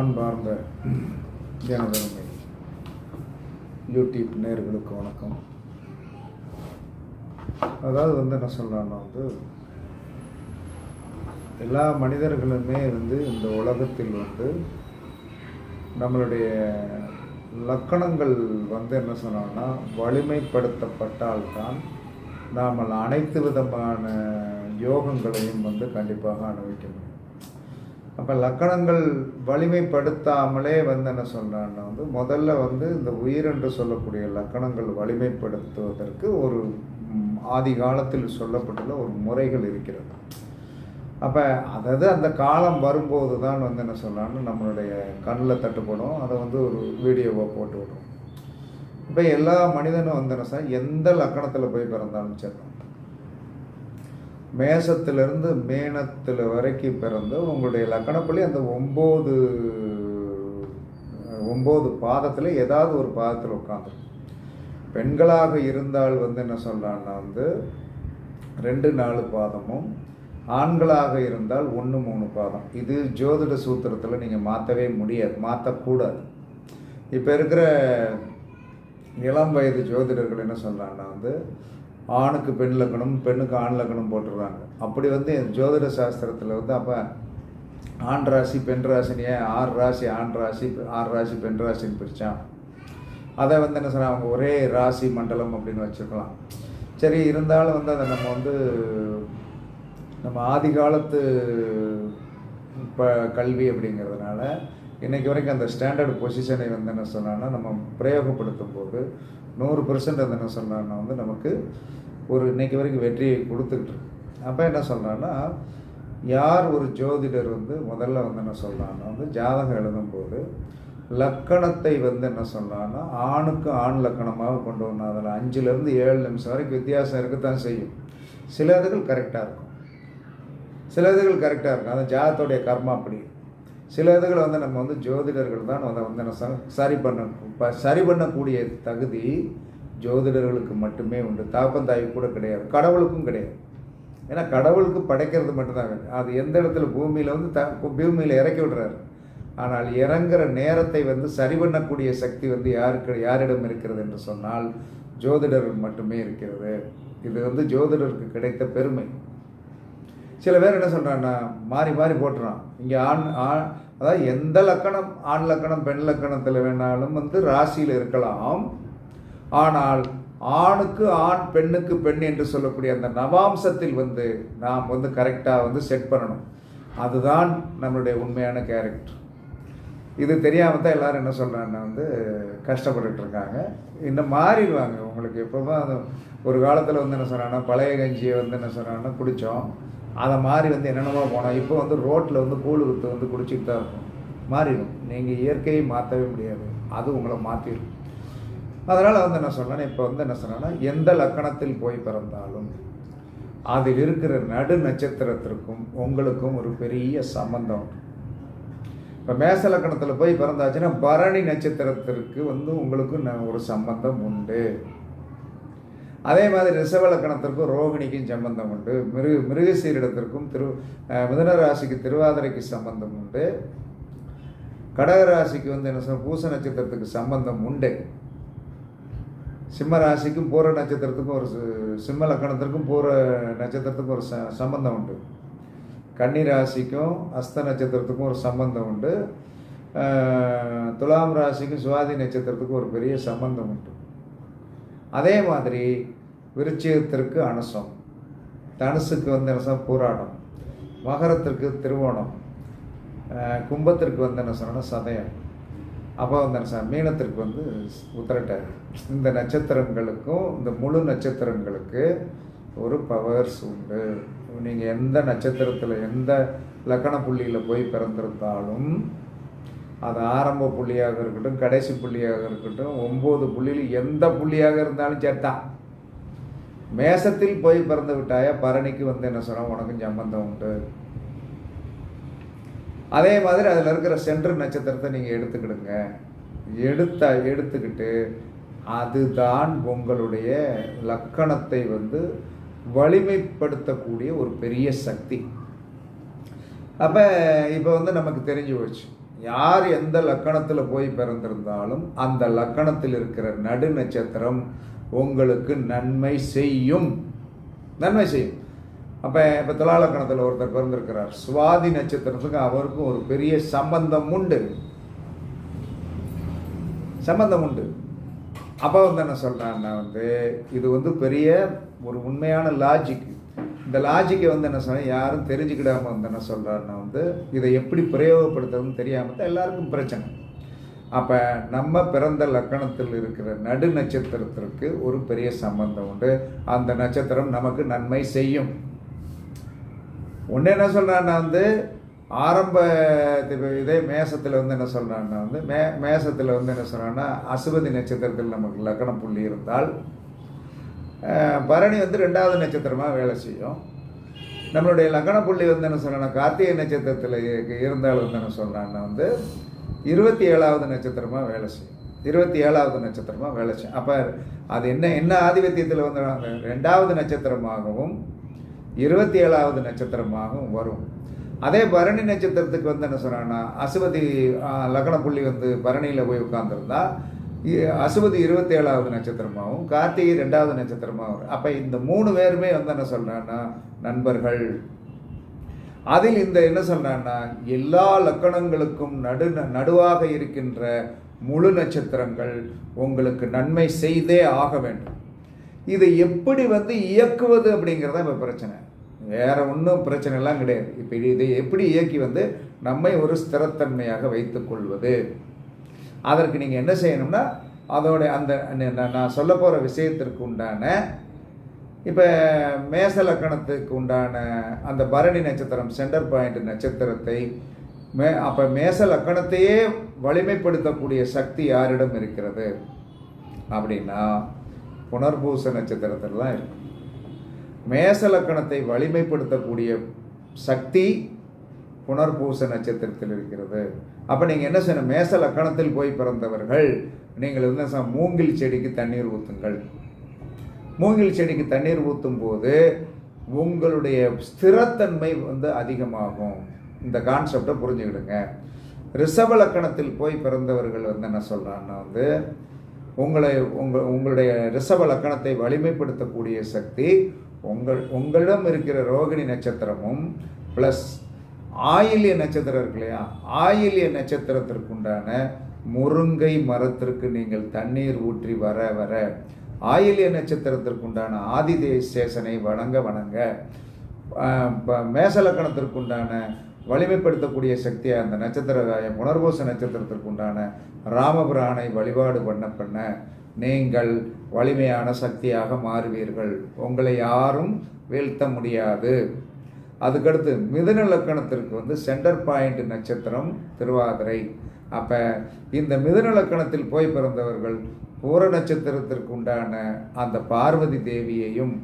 அன்பார்ந்த தினதருமை யூடியூப் நேர்களுக்கு வணக்கம். அதாவது வந்து என்ன சொல்கிறான்னா வந்து எல்லா மனிதர்களுமே வந்து இந்த உலகத்தில் வந்து நம்மளுடைய லக்கணங்கள் வந்து என்ன சொன்னான்னா வலிமைப்படுத்தப்பட்டால்தான் நாம் அனைத்து விதமான யோகங்களையும் வந்து கண்டிப்பாக அனுபவிக்க முடியும். அப்போ லக்கணங்கள் வலிமைப்படுத்தாமலே வந்து என்ன சொல்கிறான்னா வந்து முதல்ல வந்து இந்த உயிர் என்று சொல்லக்கூடிய லக்கணங்கள் வலிமைப்படுத்துவதற்கு ஒரு ஆதி காலத்தில் சொல்லப்பட்டுள்ள ஒரு முறைகள் இருக்கிறது. அப்போ அதாவது அந்த காலம் வரும்போது தான் வந்து என்ன சொல்லலாம்னு நம்மளுடைய கண்ணில் தட்டுப்படும் அதை வந்து ஒரு வீடியோவாக போட்டு விடுறோம் இப்போ எல்லா மனிதனும் வந்து என்ன சார் எந்த லக்கணத்தில் போய் பிறந்தாலும் சரி மேசத்திலிருந்து மேனத்தில் வரைக்கும் பிறந்து உங்களுடைய லக்கணப்பள்ளி அந்த ஒம்பது ஒம்பது பாதத்தில் ஏதாவது ஒரு பாதத்தில் உட்காந்துருக்கும் பெண்களாக இருந்தால் வந்து என்ன சொல்கிறான்னா வந்து ரெண்டு நாலு பாதமும் ஆண்களாக இருந்தால் ஒன்று மூணு பாதம். இது ஜோதிட சூத்திரத்தில் நீங்கள் மாற்றவே முடியாது மாற்றக்கூடாது இப்போ இருக்கிற இளம் வயது ஜோதிடர்கள் என்ன சொல்கிறாங்கன்னா வந்து ஆணுக்கு பெண் லக்கணம் பெண்ணுக்கு ஆண் லக்கணம் போட்டுடுறாங்க. அப்படி வந்து ஜோதிட சாஸ்திரத்தில் வந்து அப்போ ஆண் ராசி பெண் ராசினியே ஆறு ராசி ஆண் ராசி ஆறு ராசி பெண் ராசின்னு பிரித்தான் அதை வந்து என்ன சார் அவங்க ஒரே ராசி மண்டலம் அப்படின்னு வச்சுக்கலாம். சரி இருந்தாலும் வந்து அதை நம்ம வந்து நம்ம ஆதி காலத்து இப்போ கல்வி அப்படிங்கிறதுனால இன்றைக்கி வரைக்கும் அந்த ஸ்டாண்டர்ட் பொசிஷனை வந்து என்ன சொன்னான்னா நம்ம பிரயோகப்படுத்தும் போது நூறு பெர்சன்ட் வந்து என்ன சொல்கிறான்னா வந்து நமக்கு ஒரு இன்றைக்கி வரைக்கும் வெற்றியை கொடுத்துக்கிட்டு அப்போ என்ன சொல்கிறான்னா யார் ஒரு ஜோதிடர் வந்து முதல்ல வந்து என்ன சொல்கிறான்னா வந்து ஜாதகம் எழுதும்போது லக்கணத்தை வந்து என்ன சொல்கிறான்னா ஆணுக்கு ஆண் லக்கணமாக கொண்டு வரணும். அதில் அஞ்சுலேருந்து ஏழு நிமிஷம் வரைக்கும் வித்தியாசம் இருக்கத்தான் செய்யும். சில இதுகள் கரெக்டாக இருக்கும். சில இதுகள் கரெக்டாக இருக்கும். அந்த ஜாதத்துடைய கர்மா அப்படி. சில இதுகளை வந்து நம்ம வந்து ஜோதிடர்கள் தான் அதை வந்து என்ன ச- சரி பண்ண சரி பண்ணக்கூடிய தகுதி ஜோதிடர்களுக்கு மட்டுமே உண்டு. தாப்பந்தாய் கூட கிடையாது. கடவுளுக்கும் கிடையாது. ஏன்னா கடவுளுக்கு படைக்கிறது மட்டும்தான் அது எந்த இடத்துல பூமியில் வந்து த பூமியில் இறக்கி விடுறாரு. ஆனால் இறங்குற நேரத்தை வந்து சரி பண்ணக்கூடிய சக்தி வந்து யாருக்கு யாரிடம் இருக்கிறது என்று சொன்னால் ஜோதிடர்கள் மட்டுமே இருக்கிறது. இது வந்து ஜோதிடருக்கு கிடைத்த பெருமை. சில பேர் என்ன சொல்கிறான்னா மாறி மாறி போட்டுறான். இங்கே ஆண் ஆண் அதாவது எந்த லக்கணம் ஆண் லக்கணம் பெண் லக்கணத்தில் வேணாலும் வந்து ராசியில் இருக்கலாம். ஆனால் ஆணுக்கு ஆண் பெண்ணுக்கு பெண் என்று சொல்லக்கூடிய அந்த நவாம்சத்தில் வந்து நாம் வந்து கரெக்டாக வந்து செட் பண்ணணும். அதுதான் நம்மளுடைய உண்மையான கேரக்டர் இது தெரியாமல் தான் எல்லோரும் என்ன சொல்கிறாங்கன்னா வந்து கஷ்டப்பட்டுட்டு இருக்காங்க. இன்னும் மாறிடுவாங்க. உங்களுக்கு எப்போ அது ஒரு காலத்தில் வந்து என்ன சொல்கிறாங்கன்னா பழைய கஞ்சியை வந்து என்ன சொல்கிறாங்கன்னா குடித்தோம் அதை மாறி வந்து என்னென்னமோ போனோம். இப்போ வந்து ரோட்டில் வந்து கூழ் வித்து வந்து குடிச்சிட்டு தான் இருக்கும். மாறிடும். நீங்கள் இயற்கையை மாற்றவே முடியாது. அது உங்களை மாற்றிடும் அதனால் வந்து என்ன சொல்கிறேன் இப்போ வந்து என்ன சொல்கிறேன்னா எந்த லக்கணத்தில் போய் பிறந்தாலும் அதில் இருக்கிற நடு நட்சத்திரத்திற்கும் உங்களுக்கும் ஒரு பெரிய சம்பந்தம் உண்டு. இப்போ மேச லக்கணத்தில் போய் பிறந்தாச்சுன்னா பரணி நட்சத்திரத்திற்கு வந்து உங்களுக்கு ஒரு சம்பந்தம் உண்டு. அதே மாதிரி ரிஷபலக்கணத்திற்கும் ரோகிணிக்கும் சம்பந்தம் உண்டு. மிருக மிருகசீரிடத்திற்கும் திரு அஹ், மிதுன ராசிக்கு திருவாதிரைக்கு சம்பந்தம் உண்டு. கடக ராசிக்கு வந்து என்ன சொல்ற பூச நட்சத்திரத்துக்கு சம்பந்தம் உண்டு. சிம்ம ராசிக்கும் பூர நட்சத்திரத்துக்கும் ஒரு சிம்ம லக்கணத்திற்கும் பூர நட்சத்திரத்துக்கும் ஒரு ச- சம்பந்தம் உண்டு. கன்னி ராசிக்கும் அஸ்த நட்சத்திரத்துக்கும் ஒரு சம்பந்தம் உண்டு. துலாம் ராசிக்கும் சுவாதி நட்சத்திரத்துக்கும் ஒரு பெரிய சம்பந்தம் உண்டு. அதே மாதிரி விருச்சிகத்திற்கு அனுசம். தனுசுக்கு வந்து அனுசம் பூராடம் மகரத்திற்கு திருவோணம். கும்பத்திற்கு வந்து என்ன சொன்னா சதயம். அப்போ வந்து என்ன மீனத்திற்கு வந்து உத்திரட்டாதி இந்த நட்சத்திரங்களுக்கும் இந்த முழு நட்சத்திரங்களுக்கு ஒரு பவர்ஸ் உண்டு. நீங்கள் எந்த நட்சத்திரத்தில் எந்த லக்கண புள்ளியில் போய் பிறந்திருந்தாலும் அது ஆரம்ப புள்ளியாக இருக்கட்டும் கடைசி புள்ளியாக இருக்கட்டும் ஒம்பது புள்ளியில் எந்த புள்ளியாக இருந்தாலும் சேர்த்தான் மேசத்தில் போய் பிறந்து விட்டாயா? பரணிக்கு வந்து என்ன சொன்னால் உனக்கும் சம்பந்தம் உண்டு. அதே மாதிரி அதில் இருக்கிற சென்று நட்சத்திரத்தை நீங்கள் எடுத்துக்கிடுங்க. எடுத்த எடுத்துக்கிட்டு அதுதான் உங்களுடைய லக்கணத்தை வந்து வலிமைப்படுத்தக்கூடிய ஒரு பெரிய சக்தி. அப்போ இப்போ வந்து நமக்கு தெரிஞ்சு போச்சு. யார் எந்த லக்கணத்தில் போய் பிறந்திருந்தாலும் அந்த லக்கணத்தில் இருக்கிற நடு நட்சத்திரம் உங்களுக்கு நன்மை செய்யும். நன்மை செய்யும். அப்போ இப்போ துலா லக்கணத்தில் ஒருத்தர் பிறந்திருக்கிறார். சுவாதி நட்சத்திரத்துக்கு அவருக்கும் ஒரு பெரிய சம்பந்தம் உண்டு. சம்பந்தம் உண்டு. அப்போ வந்து என்ன சொல்கிறான்னா வந்து இது வந்து பெரிய ஒரு உண்மையான லாஜிக் இந்த லாஜிக்கை வந்து என்ன சொன்னால் யாரும் தெரிஞ்சுக்கிடாமல் வந்து என்ன சொல்கிறாருன்னா வந்து இதை எப்படி பிரயோகப்படுத்துறதுன்னு தெரியாமல் தான் எல்லாருக்கும் பிரச்சனை. அப்போ நம்ம பிறந்த லக்கணத்தில் இருக்கிற நடு நட்சத்திரத்திற்கு ஒரு பெரிய சம்பந்தம் உண்டு. அந்த நட்சத்திரம் நமக்கு நன்மை செய்யும். ஒன்று என்ன சொல்கிறான்னா வந்து ஆரம்ப இதே மேசத்தில் வந்து என்ன சொல்கிறான்னா வந்து மே மேசத்தில் வந்து என்ன சொல்கிறான்னா அசுவதி நட்சத்திரத்தில் நமக்கு லக்கணம் புள்ளி இருந்தால் பரணி வந்து ரெண்டாவது நட்சத்திரமாக வேலை செய்யும். நம்மளுடைய லக்கண புள்ளி வந்து என்ன சொல்கிறேன்னா கார்த்திகை நட்சத்திரத்தில் இரு- இருந்தால் வந்து என்ன சொல்கிறான்னா வந்து இருபத்தி ஏழாவது நட்சத்திரமாக வேலை செய்யும். இருபத்தி ஏழாவது நட்சத்திரமாக வேலை செய்யும். அப்போ அது என்ன என்ன ஆதிபத்தியத்தில் வந்து ரெண்டாவது நட்சத்திரமாகவும் இருபத்தி ஏழாவது நட்சத்திரமாகவும் வரும். அதே பரணி நட்சத்திரத்துக்கு வந்து என்ன சொல்கிறாங்கன்னா அசுவதி ஆ, புள்ளி வந்து பரணியில் போய் உட்காந்துருந்தா அசுபதி இருபத்தேழாவது நட்சத்திரமாகவும் கார்த்திகை ரெண்டாவது நட்சத்திரமாகவும் அப்போ இந்த மூணு பேருமே வந்து என்ன சொல்கிறான்னா நண்பர்கள். அதில் இந்த என்ன சொல்கிறான்னா எல்லா லக்கணங்களுக்கும் நடு நடுவாக இருக்கின்ற முழு நட்சத்திரங்கள் உங்களுக்கு நன்மை செய்தே ஆக வேண்டும். இதை எப்படி வந்து இயக்குவது அப்படிங்கிறத இப்போ பிரச்சனை. வேறு ஒன்றும் பிரச்சனை எல்லாம் கிடையாது. இப்போ இதை எப்படி இயக்கி வந்து நம்மை ஒரு ஸ்திரத்தன்மையாக வைத்துக்கொள்வது அதற்கு நீங்கள் என்ன செய்யணும்னா அதோட அந்த நான் நான் சொல்ல போகிற விஷயத்திற்கு உண்டான இப்போ மேச லக்கணத்துக்கு உண்டான அந்த பரணி நட்சத்திரம் சென்டர் பாயிண்ட் நட்சத்திரத்தை மே அப்போ மேச லக்கணத்தையே வலிமைப்படுத்தக்கூடிய சக்தி யாரிடம் இருக்கிறது? அப்படின்னா புனர்பூச நட்சத்திரத்தில் தான் இருக்கு. மேச லக்கணத்தை வலிமைப்படுத்தக்கூடிய சக்தி புனர்பூச நட்சத்திரத்தில் இருக்கிறது. அப்போ நீங்கள் என்ன செய்யணும்? மேச லக்கணத்தில் போய் பிறந்தவர்கள் நீங்கள் என்ன மூங்கில் செடிக்கு தண்ணீர் ஊற்றுங்கள் மூங்கில் செடிக்கு தண்ணீர் ஊற்றும் போது உங்களுடைய ஸ்திரத்தன்மை வந்து அதிகமாகும். இந்த கான்செப்டை புரிஞ்சுக்கிடுங்க. ரிஷப லக்கணத்தில் போய் பிறந்தவர்கள் வந்து என்ன சொல்கிறான்னா வந்து உங்களை உங்கள் உங்களுடைய ரிஷப லக்கணத்தை வலிமைப்படுத்தக்கூடிய சக்தி உங்கள் உங்களிடம் இருக்கிற ரோகிணி நட்சத்திரமும் ப்ளஸ் ஆயிலிய நட்சத்திரம் இருக்கு இல்லையா? ஆயிலிய நட்சத்திரத்திற்குண்டான முருங்கை மரத்திற்கு நீங்கள் தண்ணீர் ஊற்றி வர வர. ஆயிலிய நட்சத்திரத்திற்குண்டான ஆதிதேசேசனை வணங்க வணங்க. மேசலக்கணத்திற்குண்டான வலிமைப்படுத்தக்கூடிய சக்தியை அந்த நட்சத்திர புனர்பூச நட்சத்திரத்திற்குண்டான ராமபிரானை வழிபாடு பண்ண பண்ண நீங்கள் வலிமையான சக்தியாக மாறுவீர்கள். உங்களை யாரும் வீழ்த்த முடியாது. அதுக்கடுத்து மிதுநிலக்கணத்திற்கு வந்து சென்டர் பாயிண்ட் நட்சத்திரம் திருவாதிரை. அப்போ இந்த மிதுநிலக்கணத்தில் போய் பிறந்தவர்கள் பூர நட்சத்திரத்திற்கு உண்டான அந்த பார்வதி தேவியையும்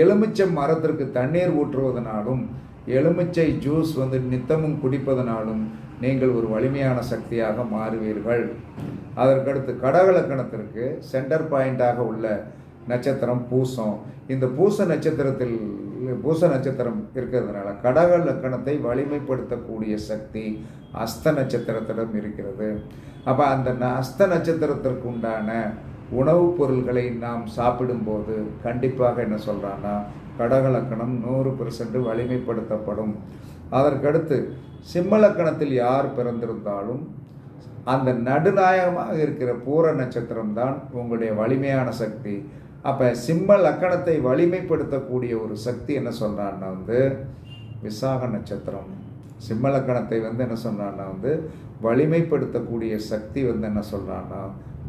எலுமிச்சை மரத்திற்கு தண்ணீர் ஊற்றுவதனாலும் எலுமிச்சை ஜூஸ் வந்து நித்தமும் குடிப்பதனாலும் நீங்கள் ஒரு வலிமையான சக்தியாக மாறுவீர்கள். அதற்கடுத்து கடகலக்கணத்திற்கு சென்டர் பாயிண்டாக உள்ள நட்சத்திரம் பூசம். இந்த பூச நட்சத்திரத்தில் பூச நட்சத்திரம் இருக்கிறதுனால கடக லக்கணத்தை வலிமைப்படுத்தக்கூடிய சக்தி அஸ்த நட்சத்திரத்திடம் இருக்கிறது. அப்போ அந்த ந- அஸ்த நட்சத்திரத்திற்கு உண்டான உணவுப் பொருள்களை நாம் சாப்பிடும்போது கண்டிப்பாக என்ன சொல்கிறான்னா கடகலக்கணம் நூறு பெர்சன்ட் வலிமைப்படுத்தப்படும். அதற்கடுத்து சிம்மலக்கணத்தில் யார் பிறந்திருந்தாலும் அந்த நடுநாயகமாக இருக்கிற பூர நட்சத்திரம் தான் உங்களுடைய வலிமையான சக்தி. அப்போ சிம்ம லக்கணத்தை வலிமைப்படுத்தக்கூடிய ஒரு சக்தி என்ன சொல்கிறான்னா வந்து விசாக நட்சத்திரம். சிம்ம லக்கணத்தை வந்து என்ன சொல்கிறான்னா வந்து வலிமைப்படுத்தக்கூடிய சக்தி வந்து என்ன சொல்கிறான்னா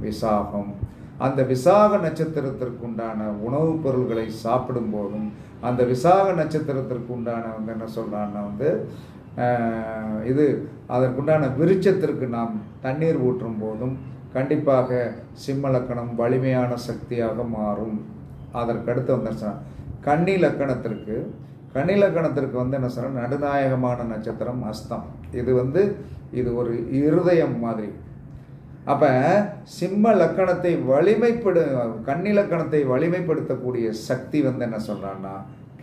விசாகம். அந்த விசாக நட்சத்திரத்திற்குண்டான உணவுப் பொருள்களை சாப்பிடும்போதும் அந்த விசாக நட்சத்திரத்திற்குண்டான வந்து என்ன சொல்கிறான்னா வந்து இது அதற்குண்டான விருச்சத்திற்கு நாம் தண்ணீர் ஊற்றும் போதும் கண்டிப்பாக சிம்ம லக்கணம் வலிமையான சக்தியாக மாறும். அதற்கடுத்து வந்து என்ன கன்னி லக்கணத்திற்கு கன்னி லக்கணத்திற்கு வந்து என்ன சார் நடுநாயகமான நட்சத்திரம் அஸ்தம். இது வந்து இது ஒரு இருதயம் மாதிரி. அப்போ சிம்ம லக்கணத்தை வலிமைப்படு கன்னி லக்கணத்தை வலிமைப்படுத்தக்கூடிய சக்தி வந்து என்ன சொல்கிறான்னா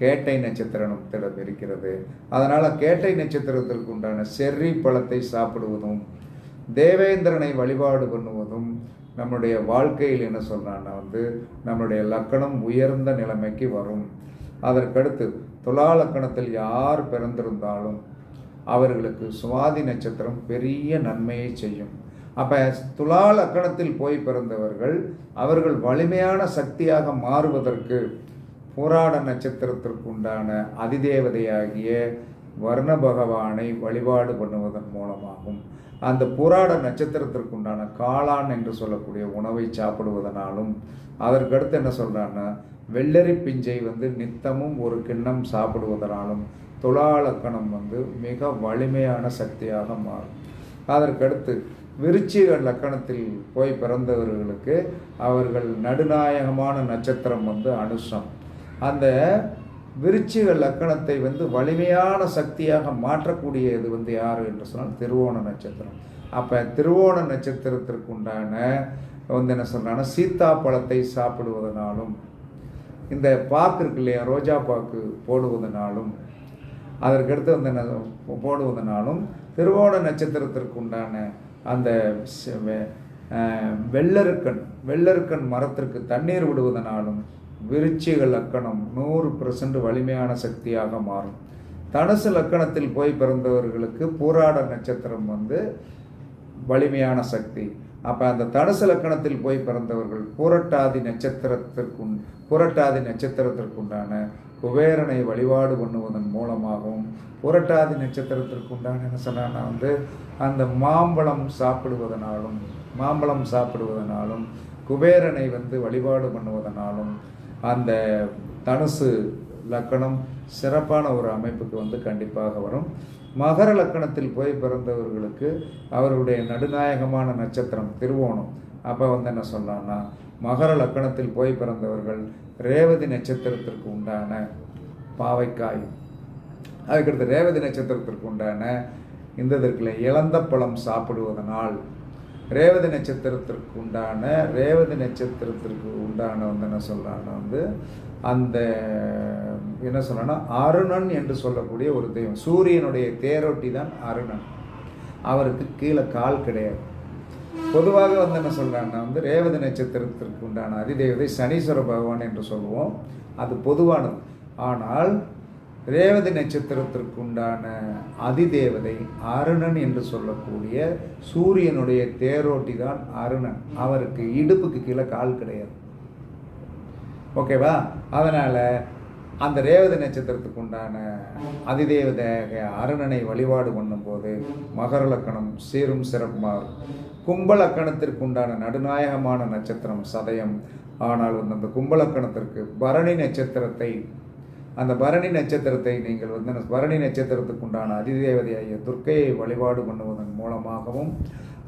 கேட்டை நட்சத்திரத்திடம் இருக்கிறது அதனால் கேட்டை நட்சத்திரத்திற்கு உண்டான செர்ரி பழத்தை சாப்பிடுவதும் தேவேந்திரனை வழிபாடு பண்ணுவதும் நம்முடைய வாழ்க்கையில் என்ன சொல்றான்னா வந்து நம்முடைய லக்கணம் உயர்ந்த நிலைமைக்கு வரும். அதற்கடுத்து துலா லக்கணத்தில் யார் பிறந்திருந்தாலும் அவர்களுக்கு சுவாதி நட்சத்திரம் பெரிய நன்மையை செய்யும். அப்போ துலா லக்கணத்தில் போய் பிறந்தவர்கள் அவர்கள் வலிமையான சக்தியாக மாறுவதற்கு போராட நட்சத்திரத்திற்கு உண்டான அதிதேவதையாகிய வர்ண பகவானை வழிபாடு பண்ணுவதன் மூலமாகும். அந்த புராட நட்சத்திரத்திற்கு உண்டான காளான் என்று சொல்லக்கூடிய உணவை சாப்பிடுவதனாலும் அதற்கடுத்து என்ன சொல்கிறான்னா வெள்ளரி பிஞ்சை வந்து நித்தமும் ஒரு கிண்ணம் சாப்பிடுவதனாலும் துலாலக்கணம் வந்து மிக வலிமையான சக்தியாக மாறும். அதற்கடுத்து விருச்சிக லக்கணத்தில் போய் பிறந்தவர்களுக்கு அவர்கள் நடுநாயகமான நட்சத்திரம் வந்து அனுஷம். அந்த விருச்சிக லக்கணத்தை வந்து வலிமையான சக்தியாக மாற்றக்கூடியது வந்து யார் என்று சொன்னால் திருவோண நட்சத்திரம். அப்போ திருவோண நட்சத்திரத்திற்கு உண்டான வந்து என்ன சொல்கிறாங்கன்னா சீத்தா பழத்தை சாப்பிடுவதனாலும் இந்த பாக்கு இருக்கு இல்லையா ரோஜா பாக்கு போடுவதனாலும் அதற்கடுத்து வந்து என்ன போடுவதனாலும் திருவோண நட்சத்திரத்திற்கு உண்டான அந்த வெள்ளருக்கன் வெள்ளருக்கன் மரத்திற்கு தண்ணீர் விடுவதனாலும் விருச்சிக லக்கணம் நூறு பர்சன்ட் வலிமையான சக்தியாக மாறும். தனுசு லக்கணத்தில் போய் பிறந்தவர்களுக்கு பூராட நட்சத்திரம் வந்து வலிமையான சக்தி. அப்போ அந்த தனுசு லக்கணத்தில் போய் பிறந்தவர்கள் பூரட்டாதி நட்சத்திரத்திற்குன் புரட்டாதி நட்சத்திரத்திற்குண்டான குபேரனை வழிபாடு பண்ணுவதன் மூலமாகவும் புரட்டாதி நட்சத்திரத்திற்குண்டான என்ன சொன்னான்னா வந்து அந்த மாம்பழம் சாப்பிடுவதனாலும் மாம்பழம் சாப்பிடுவதனாலும் குபேரனை வந்து வழிபாடு பண்ணுவதனாலும் அந்த தனுசு லக்கணம் சிறப்பான ஒரு அமைப்புக்கு வந்து கண்டிப்பாக வரும். மகர லக்கணத்தில் போய் பிறந்தவர்களுக்கு அவருடைய நடுநாயகமான நட்சத்திரம் திருவோணம். அப்போ வந்து என்ன சொல்லலாம்னா மகர லக்கணத்தில் போய் பிறந்தவர்கள் ரேவதி நட்சத்திரத்திற்கு உண்டான பாவைக்காய். அதுக்கடுத்து ரேவதி நட்சத்திரத்திற்கு உண்டான இந்த இதுக்குள்ள இழந்த பழம் சாப்பிடுவதனால் ரேவதி நட்சத்திரத்திற்கு உண்டான ரேவதி நட்சத்திரத்திற்கு உண்டான வந்து என்ன சொல்கிறாங்கன்னா வந்து அந்த என்ன சொல்லணும்னா அருணன் என்று சொல்லக்கூடிய ஒரு தெய்வம். சூரியனுடைய தேரொட்டி தான் அருணன். அவருக்கு கீழே கால் கிடையாது. பொதுவாக வந்து என்ன சொல்கிறாங்கன்னா வந்து ரேவதி நட்சத்திரத்திற்கு உண்டான அதிதேவதை சனீஸ்வர பகவான் என்று சொல்லுவோம். அது பொதுவானது. ஆனால் ரேவதி நட்சத்திரத்திற்கு உண்டான அதிதேவதை அருணன் என்று சொல்லக்கூடிய சூரியனுடைய தேரோட்டி தான் அருணன். அவருக்கு இடுப்புக்கு கீழே கால் கிடையாது. ஓகேவா அதனால் அந்த ரேவதி நட்சத்திரத்துக்கு உண்டான அதிதேவதையாக அருணனை வழிபாடு பண்ணும்போது மகர லக்கணம் சீரும் சிறப்புமாறும் கும்ப உண்டான நடுநாயகமான நட்சத்திரம் சதயம். ஆனால் வந்து அந்த கும்பலக்கணத்திற்கு பரணி நட்சத்திரத்தை அந்த பரணி நட்சத்திரத்தை நீங்கள் வந்து பரணி நட்சத்திரத்துக்கு உண்டான அதிதேவதையாகிய துர்க்கையை வழிபாடு பண்ணுவதன் மூலமாகவும்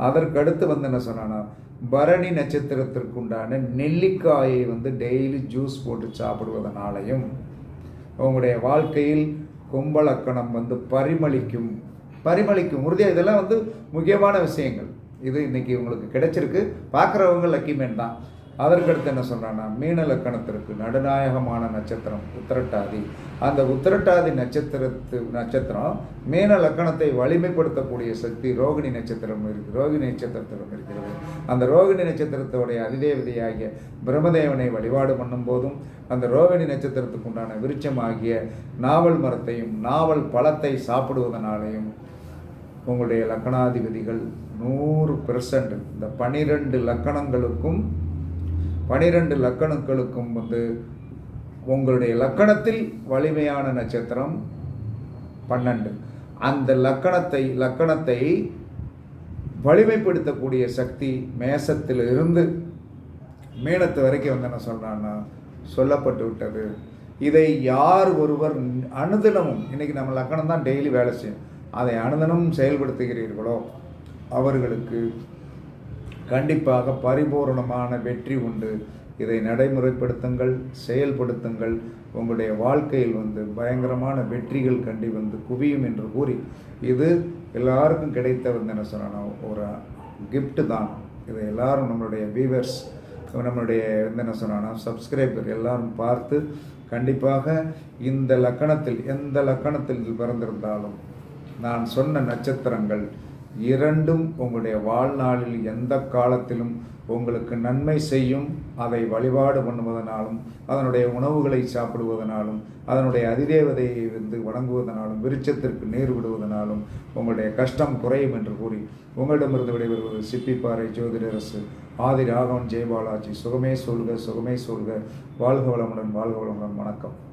அதற்கடுத்து வந்து என்ன சொன்னான்னா பரணி நட்சத்திரத்திற்குண்டான நெல்லிக்காயை வந்து டெய்லி ஜூஸ் போட்டு சாப்பிடுவதனாலையும் உங்களுடைய வாழ்க்கையில் கும்பலக்கணம் வந்து பரிமளிக்கும் பரிமளிக்கும். உறுதியாக இதெல்லாம் வந்து முக்கியமான விஷயங்கள். இது இன்னைக்கு உங்களுக்கு கிடைச்சிருக்கு. பார்க்குறவங்க லக்கிமேன் தான். அதற்கடுத்து என்ன சொல்கிறான்னா மீன லக்கணத்திற்கு நடுநாயகமான நட்சத்திரம் உத்திரட்டாதி. அந்த உத்திரட்டாதி நட்சத்திரத்து நட்சத்திரம் மீன லக்கணத்தை வலிமைப்படுத்தக்கூடிய சக்தி ரோகிணி நட்சத்திரம் இருக்கு ரோகிணி நட்சத்திரத்திடம் இருக்கிறது. அந்த ரோகிணி நட்சத்திரத்தோடைய அதிதேவதையாகிய பிரம்மதேவனை வழிபாடு பண்ணும்போதும் அந்த ரோகிணி நட்சத்திரத்துக்கு உண்டான விருட்சமாகிய நாவல் மரத்தையும் நாவல் பழத்தை சாப்பிடுவதனாலையும் உங்களுடைய லக்கணாதிபதிகள் நூறு பெர்சன்ட் இந்த பனிரெண்டு லக்கணங்களுக்கும் பனிரெண்டு லக்கணங்களுக்கும் வந்து உங்களுடைய லக்கணத்தில் வலிமையான நட்சத்திரம் பன்னெண்டு. அந்த லக்கணத்தை லக்கணத்தை வலிமைப்படுத்தக்கூடிய சக்தி மேசத்தில் இருந்து மீனத்து வரைக்கும் வந்து என்ன சொல்கிறான்னா சொல்லப்பட்டு விட்டது. இதை யார் ஒருவர் அனுதினமும் இன்னைக்கு நம்ம லக்கணம் தான் டெய்லி வேலை செய்யும். அதை அனுதினமும் செயல்படுத்துகிறீர்களோ அவர்களுக்கு கண்டிப்பாக பரிபூரணமான வெற்றி உண்டு. இதை நடைமுறைப்படுத்துங்கள் செயல்படுத்துங்கள். உங்களுடைய வாழ்க்கையில் வந்து பயங்கரமான வெற்றிகள் கண்டி வந்து குவியும் என்று கூறி இது எல்லாருக்கும் கிடைத்த வந்து என்ன சொல்லணும் ஒரு கிஃப்ட்டு தான். இதை எல்லாரும் நம்மளுடைய வியூவர்ஸ் நம்மளுடைய வந்து என்ன சொன்னா சப்ஸ்கிரைபர் எல்லாரும் பார்த்து கண்டிப்பாக இந்த லக்கணத்தில் எந்த லக்கணத்தில் பிறந்திருந்தாலும் நான் சொன்ன நட்சத்திரங்கள் இரண்டும் உங்களுடைய வாழ்நாளில் எந்த காலத்திலும் உங்களுக்கு நன்மை செய்யும். அதை வழிபாடு பண்ணுவதனாலும் அதனுடைய உணவுகளை சாப்பிடுவதனாலும் அதனுடைய அதிதேவதையை வந்து வணங்குவதனாலும் விருட்சத்திற்கு நீர் விடுவதனாலும் உங்களுடைய கஷ்டம் குறையும் என்று கூறி உங்களிடமிருந்து விடைபெறுவது சிப்பிப்பாறை ஜோதிடரசு ஆதி ராகவன் ஜெயபாலாஜி. சுகமே சொல்க சுகமே சொல்க. வாழ்க வளமுடன் வாழ்க வளமுடன். வணக்கம்.